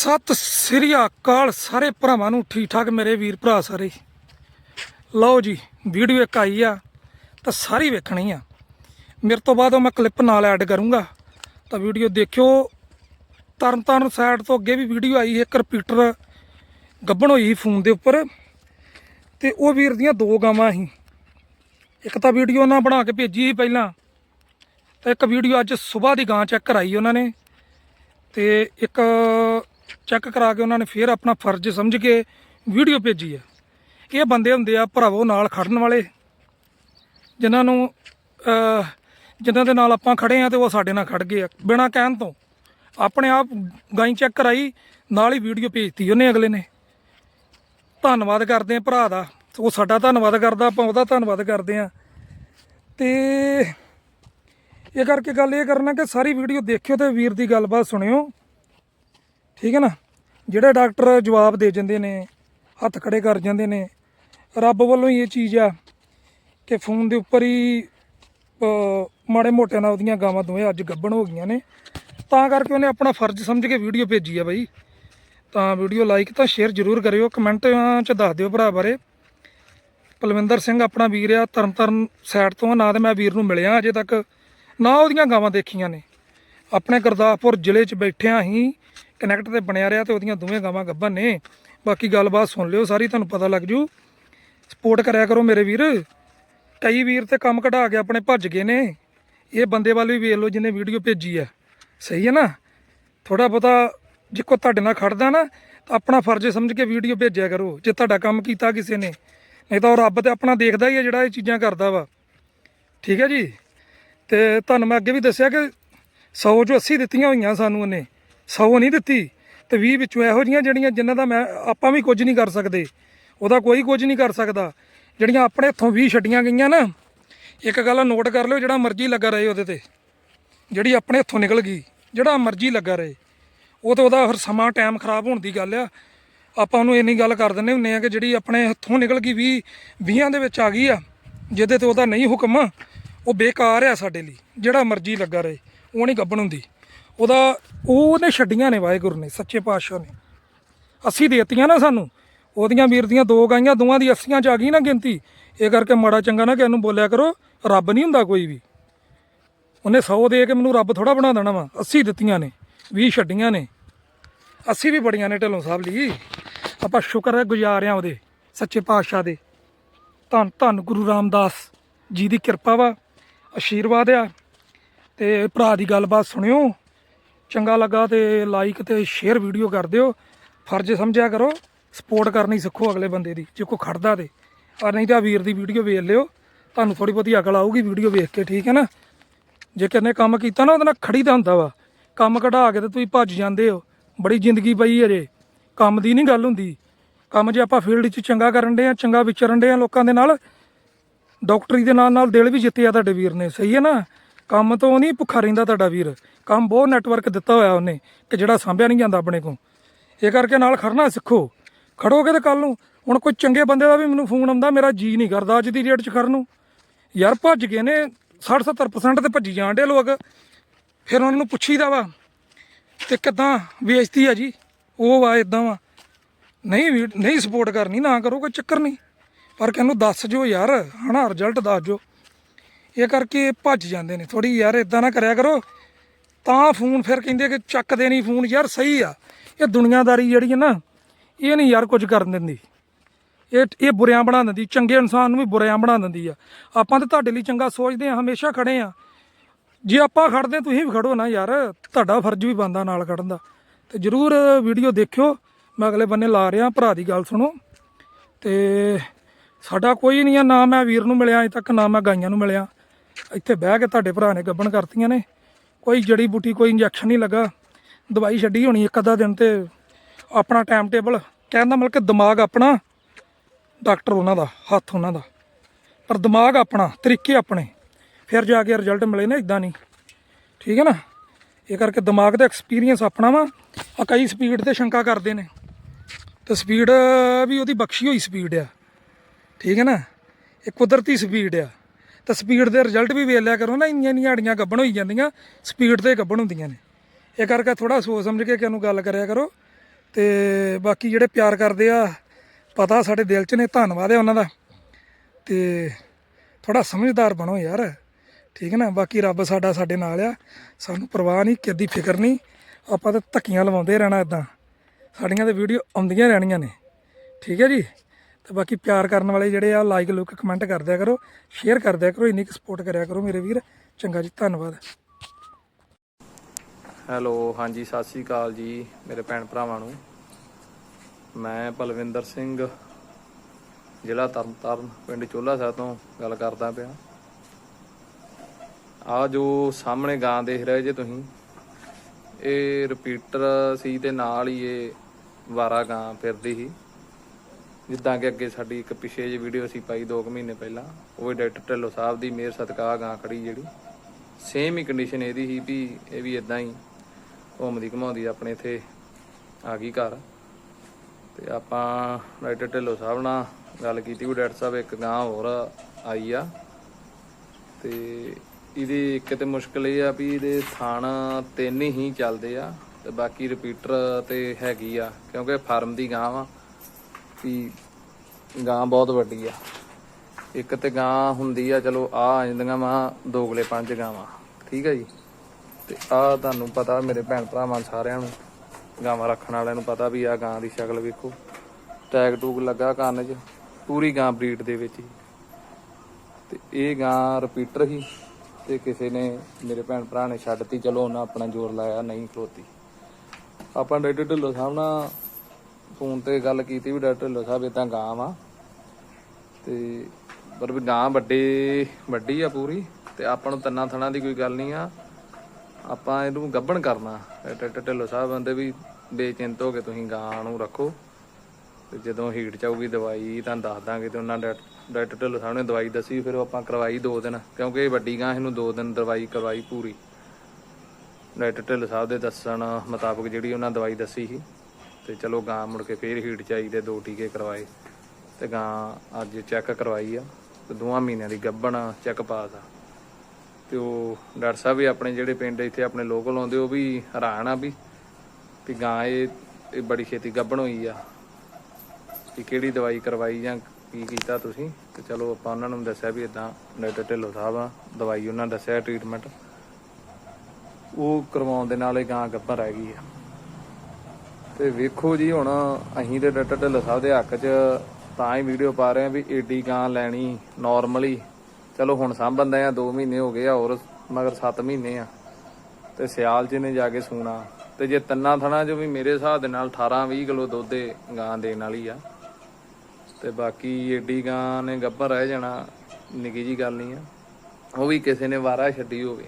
ਸਤਿ ਸ੍ਰੀ ਅਕਾਲ ਸਾਰੇ ਭਰਾਵਾਂ ਨੂੰ ਠੀਕ ਠਾਕ ਮੇਰੇ ਵੀਰ ਭਰਾ ਸਾਰੇ। ਲਓ ਜੀ, ਵੀਡੀਓ ਇੱਕ ਆਈ ਆ, ਤਾਂ ਸਾਰੀ ਵੇਖਣੀ ਆ। ਮੇਰੇ ਤੋਂ ਬਾਅਦ ਉਹ ਮੈਂ ਕਲਿੱਪ ਨਾਲ ਐਡ ਕਰੂੰਗਾ। ਤਾਂ ਵੀਡੀਓ ਦੇਖਿਓ ਤਰਨ ਤਾਰਨ ਸਾਈਡ ਤੋਂ ਅੱਗੇ ਵੀ ਵੀਡੀਓ ਆਈ ਹੈ ਇੱਕ ਰਿਪੀਟਰ ਗੱਬਣ ਹੋਈ ਸੀ ਫੋਨ ਦੇ ਉੱਪਰ। ਤੇ ਉਹ ਵੀਰ ਦੀਆਂ ਦੋ ਗਾਵਾਂ ਸੀ। ਇੱਕ ਤਾਂ ਵੀਡੀਓ ਉਹਨਾਂ ਬਣਾ ਕੇ ਭੇਜੀ ਸੀ ਪਹਿਲਾਂ। ਤਾਂ ਇੱਕ ਵੀਡੀਓ ਅੱਜ ਸਵੇਰ ਦੀ ਗਾਂ ਚੈੱਕ ਕਰਾਈ ਉਹਨਾਂ ਨੇ। ਤੇ ਇੱਕ ਚੈੱਕ ਕਰਾ ਕੇ ਉਹਨਾਂ ਨੇ ਫਿਰ ਆਪਣਾ ਫਰਜ਼ ਸਮਝ ਕੇ ਵੀਡੀਓ ਭੇਜੀ ਹੈ ਇਹ ਬੰਦੇ ਹੁੰਦੇ ਆ ਭਰਾਵੋ ਨਾਲ ਖੜਨ ਵਾਲੇ। ਜਿਨ੍ਹਾਂ ਨੂੰ ਅਹ, ਜਿਨ੍ਹਾਂ ਦੇ ਨਾਲ ਆਪਾਂ ਖੜੇ ਆ ਤੇ ਉਹ ਸਾਡੇ ਨਾਲ ਖੜ ਗਏ ਆ। ਬਿਨਾਂ ਕਹਿਣ ਤੋਂ। ਆਪਣੇ ਆਪ ਗਾਈ ਚੈੱਕ ਕਰਾਈ ਨਾਲ ਹੀ ਵੀਡੀਓ ਭੇਜਤੀ ਉਹਨੇ ਅਗਲੇ ਨੇ। ਧੰਨਵਾਦ ਕਰਦੇ ਆ ਭਰਾ ਦਾ। ਉਹ ਸਾਡਾ ਧੰਨਵਾਦ ਕਰਦਾ ਆਪਾਂ ਉਹਦਾ ਧੰਨਵਾਦ ਕਰਦੇ ਆ। ਤੇ ਇਹ ਕਰਕੇ ਗੱਲ ਇਹ ਕਰਨਾ ਕਿ ਸਾਰੀ ਵੀਡੀਓ ਦੇਖਿਓ ਤੇ ਵੀਰ ਦੀ ਗੱਲਬਾਤ ਸੁਣਿਓ। ਠੀਕ ਹੈ ਨਾ? ਜਿਹੜੇ ਡਾਕਟਰ ਜਵਾਬ ਦੇ ਜਾਂਦੇ ਨੇ ਹੱਥ ਖੜੇ ਕਰ ਜਾਂਦੇ ਨੇ ਰੱਬ ਵੱਲੋਂ ਹੀ ਇਹ ਚੀਜ਼ ਆ ਕਿ ਫੋਨ ਦੇ ਉੱਪਰ ਹੀ ਮਾੜੇ ਮੋਟੇ ਨਾਲ ਉਹਦੀਆਂ ਗਾਵਾਂ ਦੋਵੇਂ ਅੱਜ ਗੱਬਣ ਹੋ ਗਈਆਂ ਨੇ। ਤਾਂ ਕਰਕੇ ਉਹਨੇ ਆਪਣਾ ਫਰਜ਼ ਸਮਝ ਕੇ ਵੀਡੀਓ ਭੇਜੀ ਆ ਬਾਈ। ਤਾਂ ਵੀਡੀਓ ਲਾਈਕ ਤਾਂ ਸ਼ੇਅਰ ਜ਼ਰੂਰ ਕਰਿਓ ਕਮੈਂਟਾਂ 'ਚ ਦੱਸ ਦਿਓ ਭਰਾ ਬਾਰੇ। ਪਲਵਿੰਦਰ ਸਿੰਘ ਆਪਣਾ ਵੀਰ ਆ ਤਰਨ ਤਾਰਨ ਸਾਈਡ ਤੋਂ ਆ, ਨਾ ਤੇ ਮੈਂ ਵੀਰ ਨੂੰ ਮਿਲਿਆ ਅਜੇ ਤੱਕ। ਨਾ ਉਹਦੀਆਂ ਗਾਵਾਂ ਦੇਖੀਆਂ ਨੇ। ਆਪਣੇ ਗੁਰਦਾਸਪੁਰ ਜ਼ਿਲ੍ਹੇ 'ਚ ਬੈਠਿਆਂ ਹੀ ਕਨੈਕਟ ਤੇ ਬਣਿਆ ਰਿਹਾ ਤੇ ਉਹਦੀਆਂ ਦੋਵੇਂ ਗਾਵਾਂ ਗੱਭਣ ਨੇ। ਬਾਕੀ ਗੱਲਬਾਤ ਸੁਣ ਲਿਓ, ਸਾਰੀ ਤੁਹਾਨੂੰ ਪਤਾ ਲੱਗ ਜੂ। ਸਪੋਰਟ ਕਰਿਆ ਕਰੋ ਮੇਰੇ ਵੀਰ। ਕਈ ਵੀਰ ਤੇ ਕੰਮ ਕਢਾ ਕੇ ਆਪਣੇ ਭੱਜ ਗਏ ਨੇ। ਇਹ ਬੰਦੇ ਵੱਲ ਵੀ ਵੇਖ ਲਓ ਜਿਹਨੇ ਵੀਡੀਓ ਭੇਜੀ ਆ ਸਹੀ ਹੈ ਨਾ? ਥੋੜਾ ਬਹੁਤਾ ਜੇ ਕੋ ਤੁਹਾਡੇ ਨਾਲ ਖੜਦਾ ਨਾ, ਤਾਂ ਆਪਣਾ ਫਰਜ਼ ਸਮਝ ਕੇ ਵੀਡੀਓ ਭੇਜਿਆ ਕਰੋ, ਜੇ ਤੁਹਾਡਾ ਕੰਮ ਕੀਤਾ ਕਿਸੇ ਨੇ। ਨਹੀਂ ਤਾਂ ਉਹ ਰੱਬ ਤੇ ਆਪਣਾ ਦੇਖਦਾ ਹੀ ਹੈ ਜਿਹੜਾ ਇਹ ਚੀਜ਼ਾਂ ਕਰਦਾ ਵਾ। ਠੀਕ ਹੈ ਜੀ? ਤੇ ਤੁਹਾਨੂੰ ਮੈਂ ਅੱਗੇ ਵੀ ਦੱਸਿਆ ਕਿ 100 ਚੋਂ 80 ਦਿੱਤੀਆਂ ਹੋਈਆਂ ਸਾਨੂੰ ਉਹਨੇ। ਸੌ ਨਹੀਂ ਦਿੱਤੀ ਤੇ 20 ਵਿੱਚੋਂ ਇਹੋ ਜੀਆਂ ਜਿਹੜੀਆਂ ਜਿਨ੍ਹਾਂ ਦਾ ਮੈਂ ਆਪਾਂ ਵੀ ਕੁਝ ਨਹੀਂ ਕਰ ਸਕਦੇ, ਉਹਦਾ ਕੋਈ ਕੁਝ ਨਹੀਂ ਕਰ ਸਕਦਾ। ਜਿਹੜੀਆਂ ਆਪਣੇ ਹੱਥੋਂ 20 ਛੱਡੀਆਂ ਗਈਆਂ ਨਾ, ਇੱਕ ਗੱਲ ਨੋਟ ਕਰ ਲਿਓ, ਜਿਹੜਾ ਮਰਜ਼ੀ ਲੱਗਾ ਰਹੇ ਉਹਦੇ ਤੇ। ਜਿਹੜੀ ਆਪਣੇ ਹੱਥੋਂ ਨਿਕਲ ਗਈ, ਜਿਹੜਾ ਮਰਜ਼ੀ ਲੱਗਾ ਰਹੇ। ਉਹ ਤਾਂ ਉਹਦਾ ਫਿਰ ਸਮਾਂ, ਟਾਈਮ ਖਰਾਬ ਹੋਣ ਦੀ ਗੱਲ ਆ। ਆਪਾਂ ਉਹਨੂੰ ਇੰਨੀ ਗੱਲ ਕਰ ਦਿੰਦੇ ਹੁੰਨੇ ਆ ਕਿ ਜਿਹੜੀ ਆਪਣੇ ਹੱਥੋਂ ਨਿਕਲ ਗਈ 20 20 ਦੇ ਵਿੱਚ ਆ ਗਈ ਆ, ਜਿਹਦੇ ਤੇ ਉਹਦਾ ਨਹੀਂ ਹੁਕਮ, ਉਹ ਬੇਕਾਰ ਆ ਸਾਡੇ ਲਈ, ਜਿਹੜਾ ਮਰਜ਼ੀ ਲੱਗਾ ਰਹੇ, ਉਹ ਨਹੀਂ ਗੱਬਣ ਹੁੰਦੀ। ਉਹਦਾ, ਉਹਨੇ ਛੱਡੀਆਂ ਨੇ ਵਾਹਿਗੁਰੂ ਨੇ, ਸੱਚੇ ਪਾਤਸ਼ਾਹ ਨੇ। ਅਸੀਂ ਦੇਤੀਆਂ ਨਾ ਸਾਨੂੰ। ਉਹਦੀਆਂ ਵੀਰ ਦੀਆਂ ਦੋ ਗਾਈਆਂ, ਦੋਵਾਂ ਦੀ 80 ਚ ਆ ਗਈ ਨਾ ਗਿਣਤੀ। ਇਹ ਕਰਕੇ ਮਾੜਾ ਚੰਗਾ ਨਾ ਕਿ ਇਹਨੂੰ ਬੋਲਿਆ ਕਰੋ, ਰੱਬ ਨਹੀਂ ਹੁੰਦਾ ਕੋਈ ਵੀ। ਉਹਨੇ 100 ਦੇ ਕੇ ਮੈਨੂੰ ਰੱਬ ਥੋੜਾ ਬਣਾ ਦੇਣਾ ਵਾ। 80 ਦਿੱਤੀਆਂ ਨੇ 20 ਛੱਡੀਆਂ ਨੇ। 80 ਵੀ ਬੜੀਆਂ ਨੇ ਢਿੱਲੋਂ ਸਾਹਿਬ ਲਈ। ਆਪਾਂ ਸ਼ੁਕਰ ਹੈ ਗੁਜ਼ਾਰਿਆ ਉਹਦੇ, ਸੱਚੇ ਪਾਤਸ਼ਾਹ ਦੇ। ਧੰਨ ਧੰਨ ਗੁਰੂ ਰਾਮਦਾਸ ਜੀ ਦੀ ਕਿਰਪਾ ਵਾ, ਆਸ਼ੀਰਵਾਦ ਆ। ਤੇ ਭਰਾ ਦੀ ਗੱਲਬਾਤ ਸੁਣਿਓ। ਚੰਗਾ ਲੱਗਾ ਤੇ ਲਾਈਕ ਤੇ ਸ਼ੇਅਰ ਵੀਡੀਓ ਕਰ ਦਿਓ। ਫਰਜ਼ ਸਮਝਿਆ ਕਰੋ ਸਪੋਰਟ ਕਰਨੀ ਸਿੱਖੋ ਅਗਲੇ ਬੰਦੇ ਦੀ, ਜੇ ਕੋਈ ਖੜਦਾ ਤੇ। ਆ ਨਹੀਂ ਤਾਂ ਵੀਰ ਦੀ ਵੀਡੀਓ ਵੇਖ ਲਿਓ। ਤੁਹਾਨੂੰ ਥੋੜੀ ਬਹੁਤੀ ਅਕਲ ਆਊਗੀ ਵੀਡੀਓ ਵੇਖ ਕੇ, ਠੀਕ ਹੈ ਨਾ? ਜੇ ਕਿੰਨੇ ਕੰਮ ਕੀਤਾ ਨਾ, ਉਹਦੇ ਨਾਲ ਖੜੀ ਦਾ ਹੁੰਦਾ ਵਾ। ਕੰਮ ਕਢਾ ਕੇ ਤੇ ਤੁਸੀਂ ਭੱਜ ਜਾਂਦੇ ਹੋ। ਬੜੀ ਜ਼ਿੰਦਗੀ ਪਈ ਅਜੇ ਕੰਮ ਦੀ ਨਹੀਂ ਗੱਲ ਹੁੰਦੀ। ਕੰਮ ਜੇ ਆਪਾਂ ਫੀਲਡ 'ਚ ਚੰਗਾ ਕਰਨ ਦੇ ਆ ਚੰਗਾ ਵਿਚਰਨ ਦੇ ਆ ਲੋਕਾਂ ਦੇ ਨਾਲ ਡਾਕਟਰੀ ਦੇ ਨਾਲ ਨਾਲ ਦਿਲ ਵੀ ਜਿੱਤਿਆ ਤੁਹਾਡੇ ਵੀਰ ਨੇ, ਸਹੀ ਹੈ ਨਾ? ਕੰਮ ਤੋਂ ਨਹੀਂ ਭੁੱਖਾ ਰਹਿੰਦਾ ਤੁਹਾਡਾ ਵੀਰ। ਕੰਮ ਬਹੁਤ ਨੈਟਵਰਕ ਦਿੱਤਾ ਹੋਇਆ ਉਹਨੇ, ਕਿ ਜਿਹੜਾ ਸਾਂਭਿਆ ਨਹੀਂ ਜਾਂਦਾ ਆਪਣੇ ਕੋਲ। ਇਹ ਕਰਕੇ ਨਾਲ ਖੜਨਾ ਸਿੱਖੋ। ਖੜੋਗੇ ਤਾਂ ਕੱਲ ਨੂੰ, ਹੁਣ ਕੋਈ ਚੰਗੇ ਬੰਦੇ ਦਾ ਵੀ ਮੈਨੂੰ ਫੋਨ ਆਉਂਦਾ, ਮੇਰਾ ਜੀ ਨਹੀਂ ਕਰਦਾ ਅੱਜ ਦੀ ਡੇਟ 'ਚ ਖੜਨ ਨੂੰ। ਯਾਰ ਭੱਜ ਗਏ ਨੇ 60 70% ਤੇ ਭੱਜੀ ਜਾਣ ਡੇ ਲੋਕ। ਫਿਰ ਉਹਨਾਂ ਨੂੰ ਪੁੱਛੀਦਾ ਵਾ, ਤੇ ਕਿਦਾਂ ਵੇਚਤੀ ਆ ਜੀ? ਉਹ ਵਾ ਇਦਾਂ ਵਾ। ਨਹੀਂ ਵੀ, ਨਹੀਂ ਸਪੋਰਟ ਕਰਨੀ, ਨਾ ਕਰੋ, ਕੋਈ ਚੱਕਰ ਨਹੀਂ। ਪਰ ਕਿਹਨੂੰ ਦੱਸ ਜੋ ਯਾਰ, ਹਨਾ ਰਿਜ਼ਲਟ ਦੱਸ ਜੋ। ਇਹ ਕਰਕੇ ਭੱਜ ਜਾਂਦੇ ਨੇ। ਥੋੜੀ ਯਾਰ ਇਦਾਂ ਨਾ ਕਰਿਆ ਕਰੋ। ਤਾਂ ਫੋਨ ਫਿਰ ਕਹਿੰਦੇ ਕਿ ਚੱਕਦੇ ਨਹੀਂ ਫੋਨ। ਯਾਰ ਸਹੀ ਆ। ਇਹ ਦੁਨੀਆਦਾਰੀ ਜਿਹੜੀ ਹੈ ਨਾ, ਇਹ ਨਹੀਂ ਯਾਰ ਕੁਝ ਕਰਨ ਦਿੰਦੀ। ਇਹ ਇਹ ਬੁਰਿਆਂ ਬਣਾ ਦਿੰਦੀ। ਚੰਗੇ ਇਨਸਾਨ ਨੂੰ ਵੀ ਬੁਰਿਆਂ ਬਣਾ ਦਿੰਦੀ ਆ। ਆਪਾਂ ਤਾਂ ਤੁਹਾਡੇ ਲਈ ਚੰਗਾ ਸੋਚਦੇ ਆ, ਹਮੇਸ਼ਾ ਖੜੇ ਆ। ਜੇ ਆਪਾਂ ਖੜਦੇ, ਤੁਸੀਂ ਵੀ ਖੜੋ ਨਾ ਯਾਰ। ਤੁਹਾਡਾ ਫਰਜ਼ ਵੀ ਬੰਦਾ ਨਾਲ ਖੜਨ ਦਾ। ਤੇ ਜਰੂਰ ਵੀਡੀਓ ਦੇਖਿਓ। ਮੈਂ ਅਗਲੇ ਬੰਨੇ ਲਾ ਰਿਹਾ, ਭਰਾ ਦੀ ਗੱਲ ਸੁਣੋ। ਤੇ ਸਾਡਾ ਕੋਈ ਨਹੀਂ ਆ। ਨਾ ਮੈਂ ਵੀਰ ਨੂੰ ਮਿਲਿਆ, ਅਜੇ ਤੱਕ ਨਾ ਮੈਂ ਗਾਈਆਂ ਨੂੰ ਮਿਲਿਆ। ਇੱਥੇ ਬਹਿ ਕੇ ਤੁਹਾਡੇ ਭਰਾ ਨੇ ਗੱਬਣ ਕਰਤੀਆਂ ਨੇ। ਕੋਈ ਜੜੀ ਬੂਟੀ, ਕੋਈ ਇੰਜੈਕਸ਼ਨ ਨਹੀਂ ਲੱਗਾ। ਦਵਾਈ ਛੱਡੀ ਹੋਣੀ ਇੱਕ ਅੱਧਾ ਦਿਨ ਤੇ। ਆਪਣਾ ਟਾਈਮ ਟੇਬਲ ਕਹਿੰਦਾ ਮਤਲਬ ਕਿ ਦਿਮਾਗ ਆਪਣਾ ਡਾਕਟਰ ਉਹਨਾਂ ਦਾ, ਹੱਥ ਉਹਨਾਂ ਦਾ। ਪਰ ਦਿਮਾਗ ਆਪਣਾ, ਤਰੀਕੇ ਆਪਣੇ। ਫਿਰ ਜਾ ਕੇ ਰਿਜ਼ਲਟ ਮਿਲੇ ਨਾ ਇਦਾਂ ਨਹੀਂ। ਠੀਕ ਹੈ ਨਾ? ਇਹ ਕਰਕੇ ਦਿਮਾਗ ਦਾ ਐਕਸਪੀਰੀਅੰਸ ਆਪਣਾ ਵਾ। ਆ ਕਈ ਸਪੀਡ ਤੇ ਸ਼ੰਕਾ ਕਰਦੇ ਨੇ। ਤੇ ਸਪੀਡ ਵੀ ਉਹਦੀ ਬਖਸ਼ੀ ਹੋਈ ਸਪੀਡ ਆ। ਠੀਕ ਹੈ ਨਾ? ਇਹ ਕੁਦਰਤੀ ਸਪੀਡ ਆ। ਤਾਂ ਸਪੀਡ ਦੇ ਰਿਜ਼ਲਟ ਵੀ ਵੇਖ ਲਿਆ ਕਰੋ ਨਾ, ਇੰਨੀਆਂ ਇੰਨੀਆਂ ਆੜੀਆਂ ਗੱਬਣ ਹੋਈ ਜਾਂਦੀਆਂ ਸਪੀਡ ਤੇ ਗੱਬਣ ਹੁੰਦੀਆਂ ਨੇ। ਇਹ ਕਰਕੇ ਥੋੜਾ ਸੋਚ ਸਮਝ ਕੇ ਕਿਨੂੰ ਗੱਲ ਕਰਿਆ ਕਰੋ। ਤੇ ਬਾਕੀ ਜਿਹੜੇ ਪਿਆਰ ਕਰਦੇ ਆ, ਪਤਾ ਸਾਡੇ ਦਿਲ 'ਚ ਨੇ, ਧੰਨਵਾਦ ਹੈ ਉਹਨਾਂ ਦਾ। ਤੇ ਥੋੜਾ ਸਮਝਦਾਰ ਬਣੋ ਯਾਰ, ਠੀਕ ਹੈ ਨਾ? ਬਾਕੀ ਰੱਬ ਸਾਡਾ ਸਾਡੇ ਨਾਲ ਆ। ਸਾਨੂੰ ਪਰਵਾਹ ਨਹੀਂ ਕਿਦੀ ਫਿਕਰ ਨਹੀਂ। ਆਪਾਂ ਤਾਂ ਧੱਕੀਆਂ ਲਵਾਉਂਦੇ ਰਹਿਣਾ ਇਦਾਂ ਸਾਡੀਆਂ ਤੇ ਵੀਡੀਓ ਆਉਂਦੀਆਂ ਰਹਿਣੀਆਂ ਨੇ। ਠੀਕ ਹੈ ਜੀ? ਤੇ ਬਾਕੀ ਪਿਆਰ ਕਰਨ ਵਾਲੇ ਜਿਹੜੇ ਆ ਲਾਈਕ ਲੁੱਕ ਕਮੈਂਟ ਕਰ ਦਿਆ ਕਰੋ ਸ਼ੇਅਰ ਕਰ ਦਿਆ ਕਰੋ, ਇੰਨੀ ਕੁ ਸਪੋਰਟ ਕਰਿਆ ਕਰੋ ਮੇਰੇ ਵੀਰ। ਚੰਗਾ ਜੀ, ਧੰਨਵਾਦ। ਹੈਲੋ, ਹਾਂਜੀ, ਸਤਿ ਸ੍ਰੀ ਅਕਾਲ ਜੀ, ਮੇਰੇ ਭੈਣ ਭਰਾਵਾਂ ਨੂੰ। ਮੈਂ ਪਲਵਿੰਦਰ ਸਿੰਘ, ਜ਼ਿਲ੍ਹਾ ਤਰਨਤਾਰਨ ਪਿੰਡ ਚੋਲਾ ਸਾਹਿਬ ਤੋਂ ਗੱਲ ਕਰਦਾ ਪਿਆ। ਆ ਜੋ ਸਾਹਮਣੇ ਗਾਂ ਦੇਖ ਰਹੇ ਜੇ ਤੁਸੀਂ, ਇਹ ਰਿਪੀਟਰ ਸੀ ਤੇ ਨਾਲ ਹੀ ਇਹ ਵਾਰਾ ਗਾਂ ਫਿਰਦੀ ਸੀ। ਜਿੱਦਾਂ ਕਿ ਅੱਗੇ ਸਾਡੀ ਇੱਕ ਪਿਛੇ ਜਿਹੀ ਵੀਡੀਓ ਸੀ ਪਾਈ 2 ਮਹੀਨੇ ਪਹਿਲਾਂ, ਉਹ ਵੀ ਡਾਕਟਰ ਢਿੱਲੋਂ ਸਾਹਿਬ ਦੀ ਮੇਰ ਸਦਕਾ ਆਹ ਗਾਂ ਖੜੀ ਜਿਹੜੀ। ਸੇਮ ਹੀ ਕੰਡੀਸ਼ਨ ਇਹਦੀ ਸੀ ਵੀ ਇਹ ਵੀ ਇਦਾਂ ਹੀ ਘੁੰਮਦੀ ਘਮਾਉਂਦੀ ਆਪਣੇ ਇੱਥੇ ਆ ਗਈ ਘਰ। ਤੇ ਆਪਾਂ ਡਾਕਟਰ ਢਿੱਲੋਂ ਸਾਹਿਬ ਨਾਲ ਗੱਲ ਕੀਤੀ ਵੀ ਡਾਕਟਰ ਸਾਹਿਬ ਇੱਕ ਗਾਂ ਹੋਰ ਆਈ ਆ। ਤੇ ਇਹਦੀ ਇੱਕ ਤੇ ਮੁਸ਼ਕਲ ਇਹ ਆ ਵੀ ਇਹਦੇ ਥਾਣ ਤਿੰਨ ਹੀ ਚੱਲਦੇ ਆ ਤੇ ਬਾਕੀ ਰਿਪੀਟਰ ਤੇ ਹੈਗੀ ਆ, ਕਿਉਂਕਿ ਫਾਰਮ ਦੀ ਗਾਂ ਵਾ। ਵੀ ਗਾਂ ਬਹੁਤ ਵੱਡੀ ਆ। ਇੱਕ ਤੇ ਗਾਂ ਹੁੰਦੀ ਆ, ਚਲੋ ਆ ਆ ਜਾਂਦੀਆਂ ਵਾ ਦੋਗਲੇ ਪੰਜ ਗਾਵਾਂ ਠੀਕ ਆ ਜੀ? ਤੇ ਆ ਤੁਹਾਨੂੰ ਪਤਾ ਮੇਰੇ ਭੈਣ ਭਰਾਵਾਂ ਸਾਰਿਆਂ ਨੂੰ, ਗਾਵਾਂ ਰੱਖਣ ਵਾਲਿਆਂ ਨੂੰ ਪਤਾ ਵੀ ਆ ਗਾਂ ਦੀ ਸ਼ਕਲ ਵੇਖੋ। ਟੈਗ ਟੂਗ ਲੱਗਾ ਕੰਨ 'ਚ, ਪੂਰੀ ਗਾਂ ਬਰੀਡ ਦੇ ਵਿੱਚ ਹੀ। ਤੇ ਇਹ ਗਾਂ ਰਿਪੀਟਰ ਹੀ ਤੇ ਕਿਸੇ ਨੇ ਮੇਰੇ ਭੈਣ ਭਰਾ ਨੇ ਛੱਡਤੀ ਚਲੋ ਉਹਨਾਂ ਆਪਣਾ ਜ਼ੋਰ ਲਾਇਆ, ਨਹੀਂ ਖਲੋਤੀ। ਆਪਾਂ ਡਾਕਟਰ ਢਿੱਲੋਂ ਸਾਹਮਣਾ ਫੋਨ ਤੇ ਗੱਲ ਕੀਤੀ ਵੀ ਡਾਕਟਰ ਢਿੱਲੋਂ ਸਾਹਿਬ ਇਦਾਂ ਗਾਂ ਵਾ ਤੇ ਪਰ ਵੀ ਗਾਂ ਵੱਡੇ, ਵੱਡੀ ਆ ਪੂਰੀ, ਤੇ ਆਪਾਂ ਨੂੰ ਤੰਨਾ ਥਣਾ ਦੀ ਕੋਈ ਗੱਲ ਨਹੀਂ ਆ। ਆਪਾਂ ਇਹਨੂੰ ਗੱਭਣ ਕਰਨਾ। ਡਾਕਟਰ ਢਿੱਲੋਂ ਸਾਹਿਬ ਕਹਿੰਦੇ ਵੀ ਬੇਚਿੰਤ ਹੋ ਕੇ ਤੁਸੀਂ ਗਾਂ ਨੂੰ ਰੱਖੋ। ਤੇ ਜਦੋਂ ਹੀਟ ਚਾਊਗੀ ਦਵਾਈ ਤਾਂ ਦੱਸ ਦਾਂਗੇ ਤੇ ਉਹਨਾਂ ਡਾਕ- ਡਾਕਟਰ ਢਿੱਲੋਂ ਸਾਹਿਬ ਨੇ ਦਵਾਈ ਦੱਸੀ, ਫਿਰ ਉਹ ਆਪਾਂ ਕਰਵਾਈ ਦੋ ਦਿਨ, ਕਿਉਂਕਿ ਇਹ ਵੱਡੀ ਗਾਂ ਇਹਨੂੰ ਦੋ ਦਿਨ ਦਵਾਈ ਕਰਵਾਈ ਪੂਰੀ। ਡਾਕਟਰ ਢਿੱਲੋਂ ਸਾਹਿਬ ਦੇ ਦੱਸਣ ਮੁਤਾਬਕ ਜਿਹੜੀ ਉਹਨਾਂ ਦਵਾਈ ਦੱਸੀ ਸੀ। ਤੇ ਚਲੋ ਗਾਂ ਮੁੜ ਕੇ ਫੇਰ ਹੀਟ ਚਾਈ ਦੇ ਦੋ ਟੀਕੇ ਕਰਵਾਏ ਤੇ ਗਾਂ ਅੱਜ ਚੈੱਕ ਕਰਵਾਈ ਆ ਤੇ ਦੋਵਾਂ ਮਹੀਨਿਆਂ ਦੀ ਗੱਭਣ ਚੈੱਕ ਪਾਸ ਆ। ਤੇ ਉਹ ਡਾਕਟਰ ਸਾਹਿਬ ਵੀ ਆਪਣੇ ਜਿਹੜੇ ਪਿੰਡ ਇੱਥੇ ਆਪਣੇ ਲੋਕਲ ਆਉਂਦੇ, ਉਹ ਵੀ ਹੈਰਾਨ ਆ ਵੀ ਵੀ ਗਾਂ ਇਹ ਇਹ ਬੜੀ ਛੇਤੀ ਗੱਭਣ ਹੋਈ ਆ। ਕਿ ਕਿਹੜੀ ਦਵਾਈ ਕਰਵਾਈ ਜਾਂ ਕੀ ਕੀਤਾ ਤੁਸੀਂ? ਤੇ ਚਲੋ ਆਪਾਂ ਉਹਨਾਂ ਨੂੰ ਦੱਸਿਆ ਵੀ ਇਦਾਂ ਡਾਕਟਰ ਢਿੱਲੋਂ ਸਾਹਿਬ ਆ, ਦਵਾਈ ਉਹਨਾਂ ਦੱਸਿਆ ਟ੍ਰੀਟਮੈਂਟ ਉਹ ਕਰਵਾਉਣ ਦੇ ਨਾਲ ਇਹ ਗਾਂ ਗੱਭਣ ਰਹਿ ਗਈ ਆ। ਤੇ ਵੇਖੋ ਜੀ, ਹੁਣ ਅਸੀਂ ਤੇ ਡਾਕਟਰ ਢਿੱਲੋਂ ਸਾਹਿਬ ਦੇ ਹੱਕ 'ਚ ਤਾਂ ਹੀ ਵੀਡੀਓ ਪਾ ਰਹੇ ਆ ਵੀ ਏਡੀ ਗਾਂ ਲੈਣੀ ਨਾਰਮਲੀ ਚਲੋ ਹੁਣ ਸਾਂਭਣ ਆ 2 ਮਹੀਨੇ ਹੋ ਗਏ ਆ, ਹੋਰ ਮਗਰ 7 ਮਹੀਨੇ ਆ। ਤੇ ਸਿਆਲ 'ਚ ਨੇ ਜਾ ਕੇ ਸੂਣਾ। ਤੇ ਜੇ ਤੰਨਾ ਥਣਾ ਜੋ ਵੀ ਮੇਰੇ ਹਿਸਾਬ ਦੇ ਨਾਲ 18 20 ਕਿਲੋ ਦੁੱਧ ਇਹ ਗਾਂ ਦੇਣ ਵਾਲੀ ਆ। ਤੇ ਬਾਕੀ ਏਡੀ ਗਾਂ ਨੇ ਗੱਭਰ ਰਹਿ ਜਾਣਾ, ਨਿੱਕੀ ਜੀ ਗੱਲ ਨਹੀਂ ਆ। ਉਹ ਵੀ ਕਿਸੇ ਨੇ ਵਾਰਾ ਛੱਡੀ ਹੋਵੇ।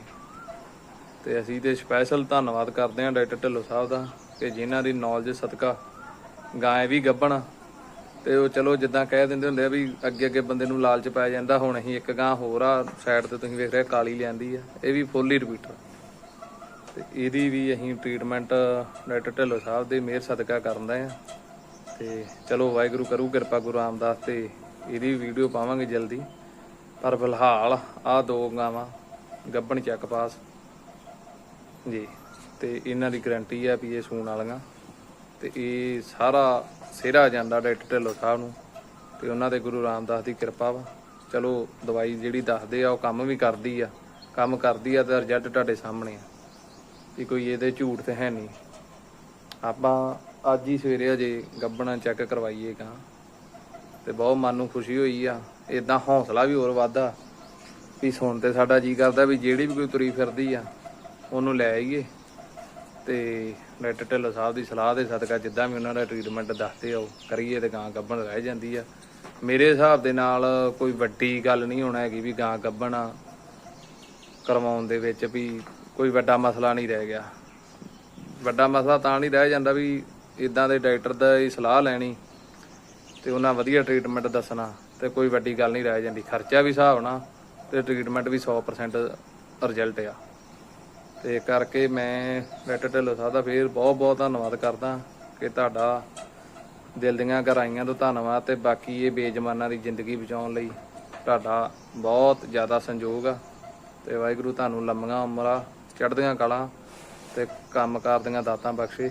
ਤੇ ਅਸੀਂ ਤੇ ਸਪੈਸ਼ਲ ਧੰਨਵਾਦ ਕਰਦੇ ਹਾਂ ਡਾਕਟਰ ਢਿੱਲੋਂ ਸਾਹਿਬ ਦਾ। ਕਿ ਜਿਨ੍ਹਾਂ ਦੀ ਨੌਲੇਜ ਸਦਕਾ ਗਾਂ ਵੀ ਗੱਭਣ ਤੇ ਉਹ ਚਲੋ ਜਿੱਦਾਂ ਕਹਿ ਦਿੰਦੇ ਹੁੰਦੇ ਆ ਵੀ ਅੱਗੇ ਅੱਗੇ ਬੰਦੇ ਨੂੰ ਲਾਲਚ ਪੈ ਜਾਂਦਾ, ਹੁਣ ਅਸੀਂ ਇੱਕ ਗਾਂ ਹੋਰ ਆ ਸਾਈਡ ਤੇ ਤੁਸੀਂ ਵੇਖ ਰਹੇ ਕਾਲੀ ਲਿਆਂਦੀ ਆ, ਇਹ ਵੀ ਫੁੱਲ ਹੀ ਰਿਪੀਟਰ ਤੇ ਇਹਦੀ ਵੀ ਅਸੀਂ ਟ੍ਰੀਟਮੈਂਟ ਡਾਕਟਰ ਢਿੱਲੋਂ ਸਾਹਿਬ ਦੇ ਮਿਹਰ ਸਦਕਾ ਕਰਦਾ ਆ। ਤੇ ਚਲੋ ਵਾਹਿਗੁਰੂ ਕਰੂ, ਕਿਰਪਾ ਗੁਰੂ ਰਾਮਦਾਸ ਤੇ ਇਹਦੀ ਵੀਡੀਓ ਪਾਵਾਂਗੇ ਜਲਦੀ। ਪਰ ਫਿਲਹਾਲ ਆ ਦੋ ਗਾਵਾਂ ਗੱਭਣ ਚੱਕ ਪਾਸ ਜੀ। ਤੇ ਇਹਨਾਂ ਦੀ ਗਾਰੰਟੀ ਆ ਵੀ ਇਹ ਸੂਣ ਵਾਲੀਆਂ। ਤੇ ਇਹ ਸਾਰਾ ਸਿਹਰਾ ਜਾਂਦਾ ਡਾਕਟਰ ਢਿੱਲੋਂ ਸਾਹਿਬ ਨੂੰ, ਤੇ ਉਹਨਾਂ ਦੇ ਗੁਰੂ ਰਾਮਦਾਸ ਦੀ ਕਿਰਪਾ ਵਾ। ਚਲੋ ਦਵਾਈ ਜਿਹੜੀ ਦੱਸਦੇ ਆ, ਉਹ ਕੰਮ ਵੀ ਕਰਦੀ ਆ। ਕੰਮ ਕਰਦੀ ਆ ਤੇ ਰਿਜ਼ਲਟ ਤੁਹਾਡੇ ਸਾਹਮਣੇ ਆ। ਵੀ ਕੋਈ ਇਹਦੇ ਝੂਠ ਤੇ ਹੈ ਨਹੀਂ। ਆਪਾਂ ਅੱਜ ਹੀ ਸਵੇਰੇ ਅਜੇ ਗੱਬਣਾ ਚੈੱਕ ਕਰਵਾਈਏ ਕਰਵਾਈਏਗਾ ਤੇ ਬਹੁਤ ਮਨ ਨੂੰ ਖੁਸ਼ੀ ਹੋਈ ਆ। ਇਦਾਂ ਹੌਸਲਾ ਵੀ ਹੋਰ ਵਾਧਾ ਵੀ ਸੁਣ ਤੇ ਸਾਡਾ ਜੀ ਕਰਦਾ ਵੀ ਜਿਹੜੀ ਵੀ ਕੋਈ ਤੁਰੀ ਫਿਰਦੀ ਆ, ਉਹਨੂੰ ਲੈ ਆਈਏ। ਤੇ ਡਾਕਟਰ ਢਿੱਲੋਂ ਸਾਹਿਬ ਦੀ ਸਲਾਹ ਦੇ ਸਦਕਾ ਜਿੱਦਾਂ ਵੀ ਉਹਨਾਂ ਦਾ ਟ੍ਰੀਟਮੈਂਟ ਦੱਸਦੇ ਆ, ਉਹ ਕਰੀਏ ਤੇ ਗਾਂ ਗੱਭਣ ਰਹਿ ਜਾਂਦੀ ਆ। ਮੇਰੇ ਹਿਸਾਬ ਦੇ ਨਾਲ ਕੋਈ ਵੱਡੀ ਗੱਲ ਨਹੀਂ ਹੋਣਾ ਹੈਗੀ ਵੀ ਗਾਂ ਗੱਭਣ ਕਰਵਾਉਣ ਦੇ ਵਿੱਚ ਵੀ ਕੋਈ ਵੱਡਾ ਮਸਲਾ ਨਹੀਂ ਰਹਿ ਗਿਆ। ਵੱਡਾ ਮਸਲਾ ਤਾਂ ਨਹੀਂ ਰਹਿ ਜਾਂਦਾ ਵੀ ਇਦਾਂ ਦੇ ਡਾਕਟਰ ਦਾ ਹੀ ਸਲਾਹ ਲੈਣੀ ਤੇ ਉਹਨਾਂ ਵਧੀਆ ਟ੍ਰੀਟਮੈਂਟ ਦੱਸਣਾ ਤੇ ਕੋਈ ਵੱਡੀ ਗੱਲ ਨਹੀਂ ਰਹਿ ਜਾਂਦੀ। ਖਰਚਾ ਵੀ ਹਿਸਾਬ ਨਾਲ ਤੇ ਟ੍ਰੀਟਮੈਂਟ ਵੀ 100% ਰਿਜ਼ਲਟ ਆ। ਤੇ ਕਰਕੇ ਮੈਂ ਡਾਕਟਰ ਢਿੱਲੋਂ ਸਾਹਿਬ ਦਾ ਫੇਰ ਬਹੁਤ ਬਹੁਤ ਧੰਨਵਾਦ ਕਰਦਾ ਕਿ ਤੁਹਾਡਾ ਦਿਲ ਦੀਆਂ ਗਹਿਰਾਈਆਂ ਤੋਂ ਧੰਨਵਾਦ ਤੇ ਬਾਕੀ ਇਹ ਬੇਜਮਾਨਾਂ ਦੀ ਜ਼ਿੰਦਗੀ ਬਚਾਉਣ ਲਈ ਤੁਹਾਡਾ ਬਹੁਤ ਜ਼ਿਆਦਾ ਸੰਯੋਗ ਆ। ਤੇ ਵਾਹਿਗੁਰੂ ਤੁਹਾਨੂੰ ਲੰਮੀਆਂ ਉਮਰਾਂ, ਚੜ੍ਹਦੀਆਂ ਕਲਾਂ ਤੇ ਕੰਮਕਾਰ ਦੀਆਂ ਦਾਤਾਂ ਬਖਸ਼ੇ।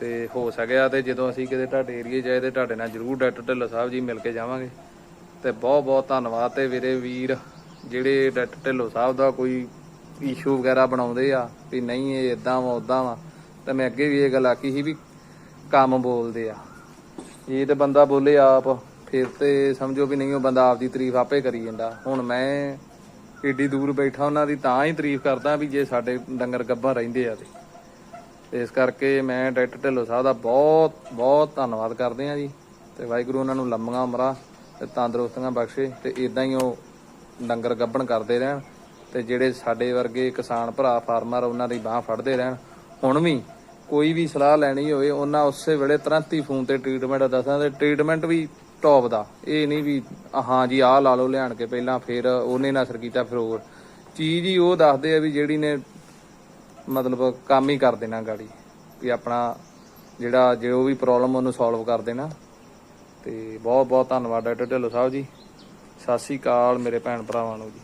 ਤੇ ਹੋ ਸਕਿਆ ਤੇ ਜਦੋਂ ਅਸੀਂ ਕਿਤੇ ਤੁਹਾਡੇ ਏਰੀਏ ਜਾਏ ਤੇ ਤੁਹਾਡੇ ਨਾਲ ਜਰੂਰ ਡਾਕਟਰ ਢਿੱਲੋਂ ਸਾਹਿਬ ਜੀ ਮਿਲ ਕੇ ਜਾਵਾਂਗੇ। ਤੇ ਬਹੁਤ ਬਹੁਤ ਧੰਨਵਾਦ ਤੇ ਵੀਰੇ ਵੀਰ, ਜਿਹੜੇ ਡਾਕਟਰ ਢਿੱਲੋਂ ਸਾਹਿਬ ਦਾ ਕੋਈ ਇਸ਼ੂ ਵਗੈਰਾ ਬਣਾਉਂਦੇ ਆ ਵੀ ਨਹੀਂ ਇਹ ਇਦਾਂ ਵਾ ਉਦਾਂ ਵਾ। ਤੇ ਮੈਂ ਅੱਗੇ ਵੀ ਇਹ ਗੱਲ ਆਖੀ ਸੀ ਵੀ ਕੰਮ ਬੋਲਦੇ ਆ। ਇਹ ਤੇ ਬੰਦਾ ਬੋਲੇ ਆਪ, ਫਿਰ ਤੇ ਸਮਝੋ ਵੀ ਨਹੀਂ, ਉਹ ਬੰਦਾ ਆਪਦੀ ਤਾਰੀਫ ਆਪੇ ਕਰੀ ਜਾਂਦਾ। ਹੁਣ ਮੈਂ ਏਡੀ ਦੂਰ ਬੈਠਾ ਉਹਨਾਂ ਦੀ ਤਾਂ ਹੀ ਤਾਰੀਫ ਕਰਦਾ ਵੀ ਜੇ ਸਾਡੇ ਡੰਗਰ ਗੱਭਾ ਰਹਿੰਦੇ ਆ ਤੇ। ਤੇ ਇਸ ਕਰਕੇ ਮੈਂ ਡਾਕਟਰ ਢਿੱਲੋਂ ਸਾਹਿਬ ਦਾ ਬਹੁਤ ਬਹੁਤ ਧੰਨਵਾਦ ਕਰਦੇ ਆ ਜੀ। ਤੇ ਵਾਹਿਗੁਰੂ ਉਹਨਾਂ ਨੂੰ ਲੰਮੀਆਂ ਉਮਰਾਂ ਤੇ ਤੰਦਰੁਸਤੀਆਂ ਬਖਸ਼ੇ ਤੇ ਇਦਾਂ ਹੀ ਉਹ ਡੰਗਰ ਗੱਭਣ ਕਰਦੇ ਰਹਿਣ। ਤੇ ਜਿਹੜੇ ਸਾਡੇ ਵਰਗੇ ਕਿਸਾਨ ਭਰਾ, ਫਾਰਮਰ ਉਹਨਾਂ ਦੀ ਬਾਹ ਫੜਦੇ ਰਹਿਣ। ਹੁਣ ਵੀ ਕੋਈ ਵੀ ਸਲਾਹ ਲੈਣੀ ਹੋਵੇ, ਉਹਨਾਂ ਉਸੇ ਵੇਲੇ ਤੁਰੰਤ ਹੀ ਫੋਨ ਤੇ ਟ੍ਰੀਟਮੈਂਟ ਦੱਸਣਾ ਤੇ ਟ੍ਰੀਟਮੈਂਟ ਵੀ ਟੌਪ ਦਾ। ਇਹ ਨਹੀਂ ਵੀ, ਹਾਂ ਜੀ, ਆਹ ਲਾ ਲਓ ਲਿਆਣ ਕੇ ਪਹਿਲਾਂ, ਫਿਰ ਉਹਨੇ ਨਾ ਅਸਰ ਕੀਤਾ, ਫਿਰ ਹੋਰ। ਚੀਜ਼ ਹੀ ਉਹ ਦੱਸਦੇ ਆ ਵੀ ਜਿਹੜੀ ਨੇ ਮਤਲਬ ਕੰਮ ਹੀ ਕਰ ਦੇਣਾ ਗਾੜੀ, ਵੀ ਆਪਣਾ ਜਿਹੜਾ, ਜੋ ਵੀ ਪ੍ਰੋਬਲਮ ਉਹਨੂੰ ਸੋਲਵ ਕਰ ਦੇਣਾ। ਤੇ ਬਹੁਤ ਬਹੁਤ ਧੰਨਵਾਦ, ਡਾਕਟਰ ਢਿੱਲੋਂ ਸਾਹਿਬ ਜੀ। ਸਤਿ ਸ੍ਰੀ ਅਕਾਲ ਮੇਰੇ ਭੈਣ ਭਰਾਵਾਂ ਨੂੰ ਜੀ।